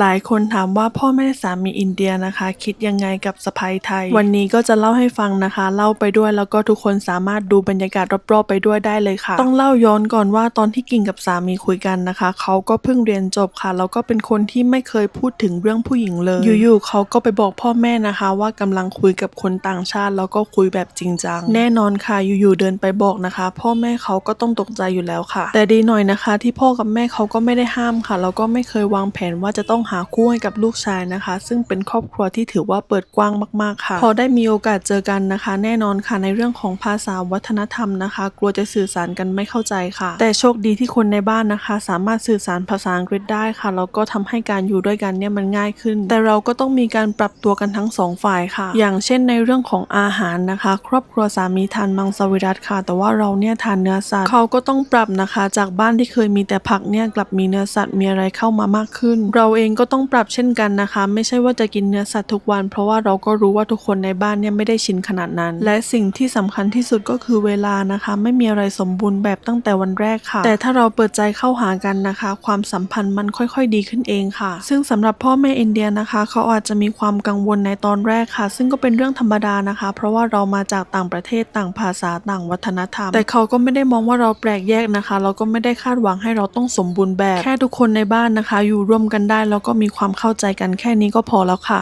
หลายคนถามว่าพ่อแม่สามีอินเดียนะคะ คิดยังไงกับสะพ้ายไทย วันนี้ก็จะเล่าให้ฟังนะคะ เล่าไปด้วยแล้วก็ทุกคนสามารถดูบรรยากาศรอบๆไปด้วยได้เลยค่ะ ต้องเล่าย้อนก่อนว่าตอนที่กิ่งกับสามีคุยกันนะคะ เขาก็เพิ่งเรียนจบค่ะแล้วก็เป็นคนที่ไม่เคยพูดถึงเรื่องผู้หญิงเลย อยู่ๆเขาก็ไปบอกพ่อแม่นะคะ ว่ากำลังคุยกับคนต่างชาติแล้วก็คุยแบบจริงจังแน่นอนค่ะอยู่ๆเดินไปบอกนะคะ พ่อแม่เขาก็ต้องตกใจอยู่แล้วค่ะ แต่ดีหน่อยนะคะ ที่พ่อกับแม่เขาก็ไม่ได้ห้ามค่ะแล้วก็ไม่เคยวางแผนว่าจะต้องหาคู่ให้กับลูกชายนะคะ ซึ่งเป็นครอบครัวที่ถือว่าเปิดกว้างมากๆค่ะ พอได้มีโอกาสเจอกันนะคะ แน่นอนค่ะในเรื่องของภาษาวัฒนธรรมนะคะ กลัวจะสื่อสารกันไม่เข้าใจค่ะ แต่โชคดีที่คนในบ้านนะคะ สามารถสื่อสารภาษาอังกฤษได้ค่ะแล้วก็ทำให้การอยู่ด้วยกันเนี่ยมันง่ายขึ้น แต่เราก็ต้องมีการปรับตัวกันทั้งสองฝ่ายค่ะ อย่างเช่นในเรื่องของอาหารนะคะ ครอบครัวสามีทานมังสวิรัตค่ะ แต่ว่าเราเนี่ยทานเนื้อสัตว์เขาก็ต้องปรับนะคะ จากบ้านที่เคยมีแต่ผักเนี่ยกลับมีเนื้อสัตว์มีอะไรเข้ามามากขึ้น เราเองก็ต้องปรับเช่นกันนะคะ ไม่ใช่ว่าจะกินเนื้อสัตว์ทุกวัน เพราะว่าเราก็รู้ว่าทุกคนในบ้านเนี่ยไม่ได้ชินขนาดนั้น และสิ่งที่สำคัญที่สุดก็คือเวลานะคะ ไม่มีอะไรสมบูรณ์แบบตั้งแต่วันแรกค่ะ แต่ถ้าเราเปิดใจเข้าหากันนะคะ ความสัมพันธ์มันค่อยๆ ดีขึ้นเองค่ะ ซึ่งสำหรับพ่อแม่อินเดียนะคะ เขาอาจจะมีความกังวลในตอนแรกค่ะ ซึ่งก็เป็นเรื่องธรรมดานะคะ เพราะว่าเรามาจากต่างประเทศต่างภาษาต่างวัฒนธรรม แต่เขาก็ไม่ได้มองว่าเราแปลกแยกนะคะ เราก็ไม่ได้คาดหวังให้เราต้องสมบูรณ์แบบ แค่ทุกคนในบ้านนะคะ อยู่ร่วมกันได้แล้วก็มีความเข้าใจกันแค่นี้ก็พอแล้วค่ะ